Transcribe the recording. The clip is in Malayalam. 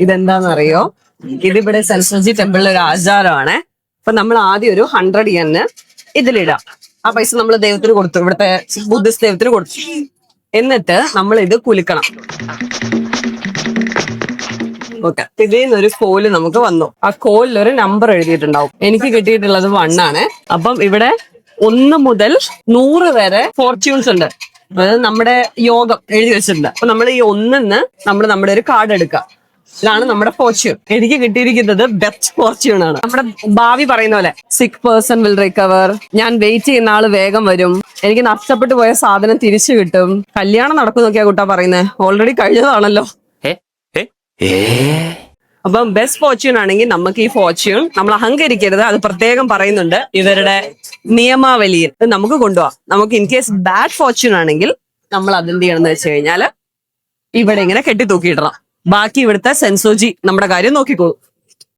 ഇതെന്താണെന്നറിയോ ഇതിവിടെ സരസ്വതി ടെമ്പിളിലെ ഒരു ആചാരമാണ്. അപ്പൊ നമ്മൾ ആദ്യം ഒരു ഹൺഡ്രഡ് ഇയറിന് ഇതിലിടാം. ആ പൈസ നമ്മൾ ദൈവത്തിന് കൊടുത്തു. ഇവിടുത്തെ ബുദ്ധിസ്റ്റ് ദൈവത്തിന് കൊടുത്തു. എന്നിട്ട് നമ്മൾ ഇത് കുലുക്കണം. ഓക്കെ. ഇതിൽ നിന്നൊരു കോൽ നമുക്ക് വന്നു. ആ കോലിൽ ഒരു നമ്പർ എഴുതിയിട്ടുണ്ടാവും. എനിക്ക് കിട്ടിയിട്ടുള്ളത് വൺ ആണ്. അപ്പം ഇവിടെ ഒന്ന് മുതൽ നൂറ് വരെ ഫോർച്യൂൺസ് ഉണ്ട്. അതായത് നമ്മുടെ യോഗം എഴുതി വെച്ചിട്ടുണ്ട്. അപ്പൊ നമ്മൾ ഈ ഒന്നിന്ന് നമ്മൾ നമ്മുടെ ഒരു കാർഡ് എടുക്കുക. ഇതാണ് നമ്മുടെ ഫോർച്യൂൺ എനിക്ക് കിട്ടിയിരിക്കുന്നത് ബെസ്റ്റ് ഫോർച്യൂൺ ആണ്. നമ്മുടെ ഭാവി പറയുന്ന പോലെ സിക്ക് പേഴ്സൺ വിൽ റിക്കവർ ഞാൻ വെയിറ്റ് ചെയ്യുന്ന ആൾ വേഗം വരും. എനിക്ക് നഷ്ടപ്പെട്ടു പോയ സാധനം തിരിച്ചു കിട്ടും. കല്യാണം നടക്കും നോക്കിയാ കുട്ടാ പറയുന്നത് ഓൾറെഡി കഴിഞ്ഞതാണല്ലോ. അപ്പം ബെസ്റ്റ് ഫോർച്യൂൺ ആണെങ്കിൽ നമുക്ക് ഈ ഫോർച്യൂൺ നമ്മൾ അഹങ്കരിക്കരുത് അത് പ്രത്യേകം പറയുന്നുണ്ട്. ഇവരുടെ നിയമാവലിയിൽ നമുക്ക് കൊണ്ടുപോകാം നമുക്ക് ഇൻ കേസ് ബാഡ് ഫോർച്യൂൺ ആണെങ്കിൽ നമ്മൾ അതെന്ത് ചെയ്യണം എന്ന് വെച്ച് കഴിഞ്ഞാൽ ഇവിടെ ഇങ്ങനെ കെട്ടി തൂക്കിയിടണം ബാക്കി ഇവിടുത്തെ സെൻസോജി നമ്മുടെ കാര്യം നോക്കിക്കോളൂ.